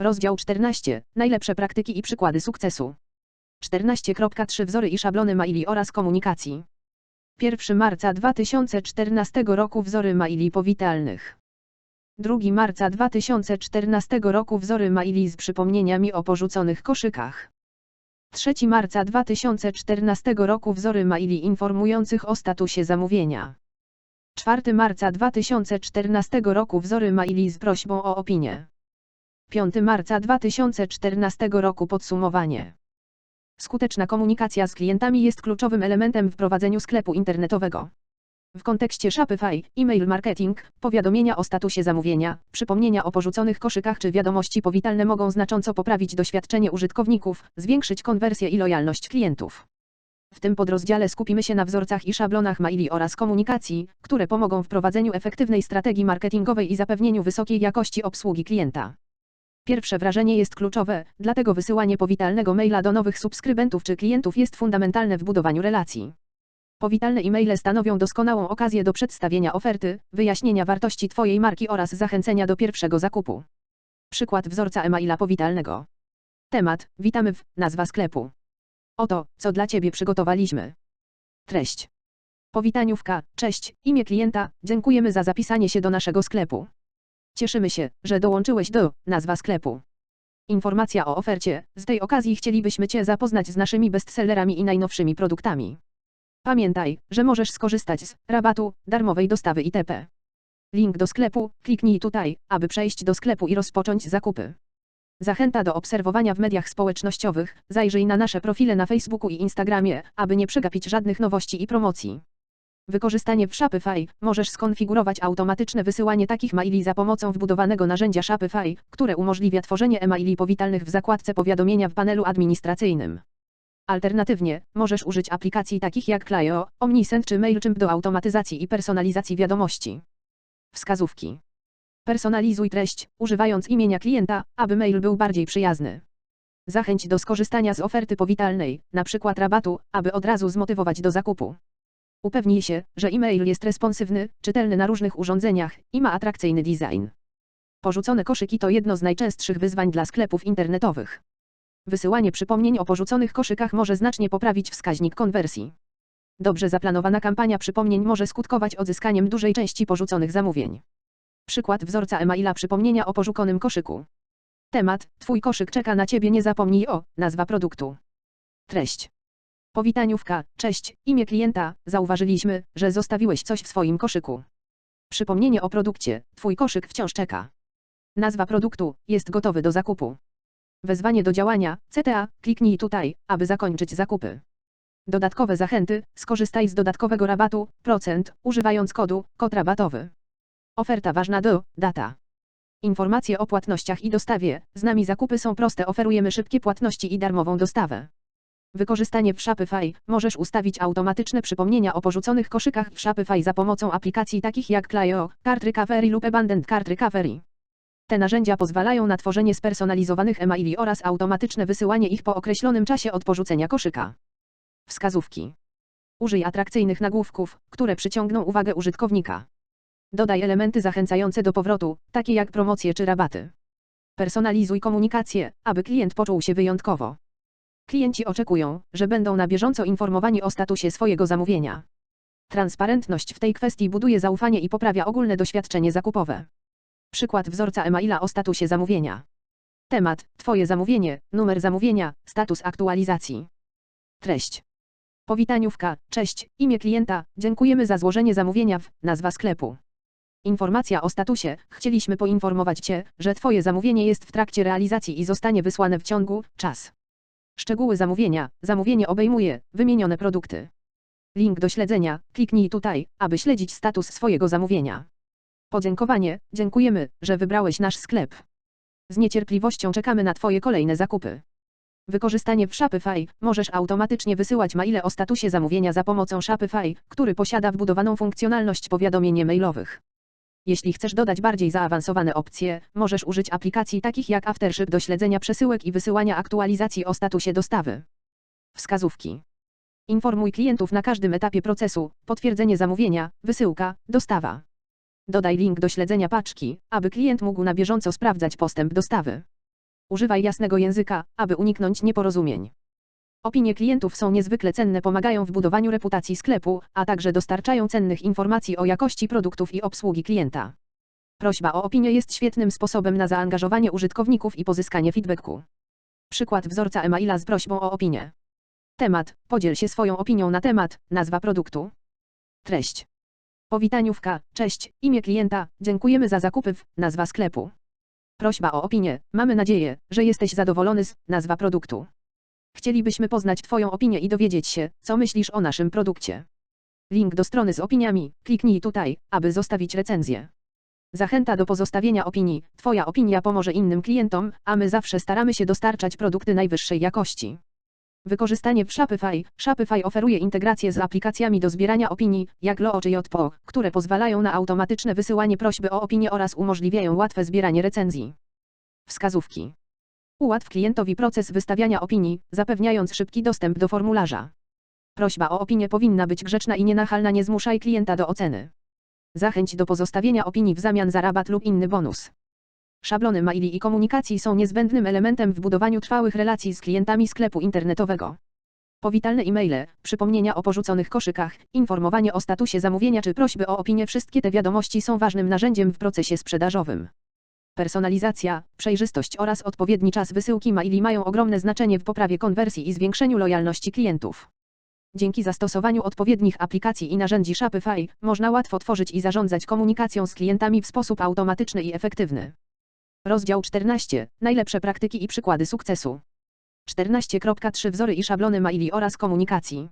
Rozdział 14. Najlepsze praktyki i przykłady sukcesu. 14.3 Wzory i szablony maili oraz komunikacji. 1 marca 2014 roku Wzory maili powitalnych. 2 marca 2014 roku Wzory maili z przypomnieniami o porzuconych koszykach. 3 marca 2014 roku Wzory maili informujących o statusie zamówienia. 4 marca 2014 roku Wzory maili z prośbą o opinię. 5 marca 2014 roku Podsumowanie. Skuteczna komunikacja z klientami jest kluczowym elementem w prowadzeniu sklepu internetowego. W kontekście Shopify, e-mail marketing, powiadomienia o statusie zamówienia, przypomnienia o porzuconych koszykach czy wiadomości powitalne mogą znacząco poprawić doświadczenie użytkowników, zwiększyć konwersję i lojalność klientów. W tym podrozdziale skupimy się na wzorcach i szablonach maili oraz komunikacji, które pomogą w prowadzeniu efektywnej strategii marketingowej i zapewnieniu wysokiej jakości obsługi klienta. Pierwsze wrażenie jest kluczowe, dlatego wysyłanie powitalnego maila do nowych subskrybentów czy klientów jest fundamentalne w budowaniu relacji. Powitalne e-maile stanowią doskonałą okazję do przedstawienia oferty, wyjaśnienia wartości Twojej marki oraz zachęcenia do pierwszego zakupu. Przykład wzorca e-maila powitalnego. Temat: Witamy w nazwa sklepu. Oto, co dla Ciebie przygotowaliśmy. Treść. Powitaniówka, cześć, imię klienta, dziękujemy za zapisanie się do naszego sklepu. Cieszymy się, że dołączyłeś do nazwa sklepu. Informacja o ofercie. Z tej okazji chcielibyśmy Cię zapoznać z naszymi bestsellerami i najnowszymi produktami. Pamiętaj, że możesz skorzystać z rabatu, darmowej dostawy itp. Link do sklepu, kliknij tutaj, aby przejść do sklepu i rozpocząć zakupy. Zachęta do obserwowania w mediach społecznościowych, zajrzyj na nasze profile na Facebooku i Instagramie, aby nie przegapić żadnych nowości i promocji. Wykorzystanie w Shopify możesz skonfigurować automatyczne wysyłanie takich maili za pomocą wbudowanego narzędzia Shopify, które umożliwia tworzenie e-maili powitalnych w zakładce powiadomienia w panelu administracyjnym. Alternatywnie, możesz użyć aplikacji takich jak Clio, Omnisend czy MailChimp do automatyzacji i personalizacji wiadomości. Wskazówki. Personalizuj treść, używając imienia klienta, aby mail był bardziej przyjazny. Zachęć do skorzystania z oferty powitalnej, np. rabatu, aby od razu zmotywować do zakupu. Upewnij się, że e-mail jest responsywny, czytelny na różnych urządzeniach i ma atrakcyjny design. Porzucone koszyki to jedno z najczęstszych wyzwań dla sklepów internetowych. Wysyłanie przypomnień o porzuconych koszykach może znacznie poprawić wskaźnik konwersji. Dobrze zaplanowana kampania przypomnień może skutkować odzyskaniem dużej części porzuconych zamówień. Przykład wzorca e-maila przypomnienia o porzuconym koszyku. Temat: Twój koszyk czeka na Ciebie, nie zapomnij o nazwa produktu. Treść. Powitaniówka, cześć, imię klienta, zauważyliśmy, że zostawiłeś coś w swoim koszyku. Przypomnienie o produkcie, Twój koszyk wciąż czeka. Nazwa produktu, jest gotowy do zakupu. Wezwanie do działania, CTA, kliknij tutaj, aby zakończyć zakupy. Dodatkowe zachęty, skorzystaj z dodatkowego rabatu, procent, używając kodu, kod rabatowy. Oferta ważna do, data. Informacje o płatnościach i dostawie, z nami zakupy są proste, oferujemy szybkie płatności i darmową dostawę. Wykorzystanie w Shopify. Możesz ustawić automatyczne przypomnienia o porzuconych koszykach w Shopify za pomocą aplikacji takich jak Clio, Cart Recovery lub Abandoned Cart Recovery. Te narzędzia pozwalają na tworzenie spersonalizowanych e-maili oraz automatyczne wysyłanie ich po określonym czasie od porzucenia koszyka. Wskazówki. Użyj atrakcyjnych nagłówków, które przyciągną uwagę użytkownika. Dodaj elementy zachęcające do powrotu, takie jak promocje czy rabaty. Personalizuj komunikację, aby klient poczuł się wyjątkowo. Klienci oczekują, że będą na bieżąco informowani o statusie swojego zamówienia. Transparentność w tej kwestii buduje zaufanie i poprawia ogólne doświadczenie zakupowe. Przykład wzorca e-maila o statusie zamówienia. Temat: Twoje zamówienie, numer zamówienia, status aktualizacji. Treść. Powitaniówka, cześć, imię klienta, dziękujemy za złożenie zamówienia w nazwa sklepu. Informacja o statusie, chcieliśmy poinformować Cię, że Twoje zamówienie jest w trakcie realizacji i zostanie wysłane w ciągu czas. Szczegóły zamówienia. Zamówienie obejmuje wymienione produkty. Link do śledzenia. Kliknij tutaj, aby śledzić status swojego zamówienia. Podziękowanie. Dziękujemy, że wybrałeś nasz sklep. Z niecierpliwością czekamy na Twoje kolejne zakupy. Wykorzystanie w Shopify. Możesz automatycznie wysyłać maile o statusie zamówienia za pomocą Shopify, który posiada wbudowaną funkcjonalność powiadomień mailowych. Jeśli chcesz dodać bardziej zaawansowane opcje, możesz użyć aplikacji takich jak Aftership do śledzenia przesyłek i wysyłania aktualizacji o statusie dostawy. Wskazówki. Informuj klientów na każdym etapie procesu, potwierdzenie zamówienia, wysyłka, dostawa. Dodaj link do śledzenia paczki, aby klient mógł na bieżąco sprawdzać postęp dostawy. Używaj jasnego języka, aby uniknąć nieporozumień. Opinie klientów są niezwykle cenne, pomagają w budowaniu reputacji sklepu, a także dostarczają cennych informacji o jakości produktów i obsługi klienta. Prośba o opinię jest świetnym sposobem na zaangażowanie użytkowników i pozyskanie feedbacku. Przykład wzorca e-maila z prośbą o opinię. Temat: podziel się swoją opinią na temat, nazwa produktu. Treść. Powitaniówka, cześć, imię klienta, dziękujemy za zakupy w, nazwa sklepu. Prośba o opinię, mamy nadzieję, że jesteś zadowolony z, nazwa produktu. Chcielibyśmy poznać Twoją opinię i dowiedzieć się, co myślisz o naszym produkcie. Link do strony z opiniami, kliknij tutaj, aby zostawić recenzję. Zachęta do pozostawienia opinii, Twoja opinia pomoże innym klientom, a my zawsze staramy się dostarczać produkty najwyższej jakości. Wykorzystanie w Shopify. Shopify oferuje integrację z aplikacjami do zbierania opinii, jak Loo czy JPO, które pozwalają na automatyczne wysyłanie prośby o opinię oraz umożliwiają łatwe zbieranie recenzji. Wskazówki. Ułatw klientowi proces wystawiania opinii, zapewniając szybki dostęp do formularza. Prośba o opinię powinna być grzeczna i nienachalna, nie zmuszaj klienta do oceny. Zachęć do pozostawienia opinii w zamian za rabat lub inny bonus. Szablony maili i komunikacji są niezbędnym elementem w budowaniu trwałych relacji z klientami sklepu internetowego. Powitalne e-maile, przypomnienia o porzuconych koszykach, informowanie o statusie zamówienia czy prośby o opinię wszystkie te wiadomości są ważnym narzędziem w procesie sprzedażowym. Personalizacja, przejrzystość oraz odpowiedni czas wysyłki maili mają ogromne znaczenie w poprawie konwersji i zwiększeniu lojalności klientów. Dzięki zastosowaniu odpowiednich aplikacji i narzędzi Shopify, można łatwo tworzyć i zarządzać komunikacją z klientami w sposób automatyczny i efektywny. Rozdział 14. Najlepsze praktyki i przykłady sukcesu. 14.3 Wzory i szablony maili oraz komunikacji.